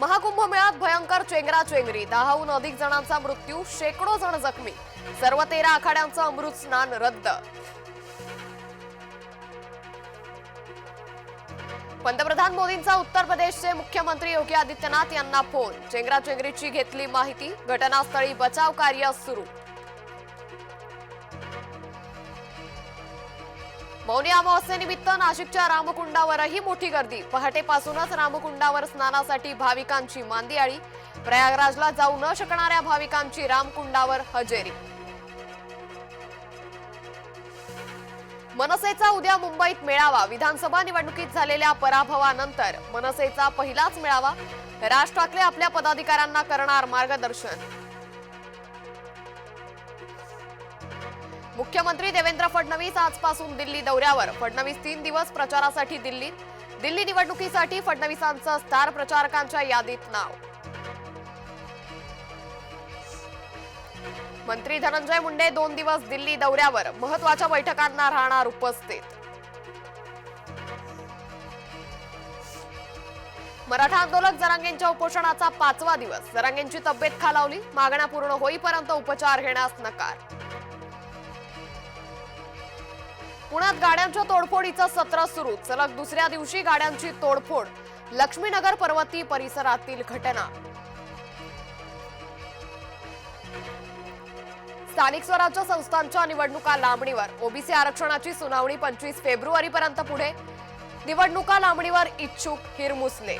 महाकुंभ मेळ्यात भयंकर चेंगराचेंगरी. दहाहून अधिक जणांचा मृत्यू शेकडो जण जखमी. सर्व तेरा आखाड्यांचं अमृत स्नान रद्द. पंतप्रधान मोदींचा उत्तर प्रदेशचे मुख्यमंत्री योगी आदित्यनाथ यांना फोन. चेंगराचेंगरीची घेतली माहिती. घटनास्थळी बचाव कार्य सुरू. मौनी अमावस्येनिमित्त नाशिकच्या रामकुंडावरही मोठी गर्दी. पहाटेपासूनच रामकुंडावर स्नानासाठी भाविकांची मांदियाळी. प्रयागराजला जाऊ न शकणाऱ्या भाविकांची रामकुंडावर हजेरी. मनसेचा उद्या मुंबईत मेळावा. विधानसभा निवडणुकीत झालेल्या पराभवानंतर मनसेचा पहिलाच मेळावा. राज ठाकरे आपल्या पदाधिकाऱ्यांना करणार मार्गदर्शन. मुख्यमंत्री देवेंद्र फडणवीस आजपासून दिल्ली दौऱ्यावर. फडणवीस तीन दिवस प्रचारासाठी दिल्लीत. दिल्ली निवडणुकीसाठी फडणवीसांचं स्टार प्रचारकांच्या यादीत नाव. मंत्री धनंजय मुंडे दोन दिवस दिल्ली दौऱ्यावर. महत्त्वाच्या बैठकांना राहणार उपस्थित. मराठा आंदोलक जरांगेंच्या उपोषणाचा पाचवा दिवस. जरांगेंची तब्येत खालावली. मागण्या पूर्ण होईपर्यंत उपचार घेण्यास नकार. पुण्यात गाड्यांच्या तोडफोडीचं सत्र सुरू. सलग दुसऱ्या दिवशी गाड्यांची तोडफोड. लक्ष्मीनगर पर्वती परिसरातील घटना. स्थानिक स्वराज्य संस्थांच्या निवडणुका लांबणीवर. ओबीसी आरक्षणाची सुनावणी पंचवीस फेब्रुवारीपर्यंत पुढे. निवडणुका लांबणीवर इच्छुक हिरमुसले.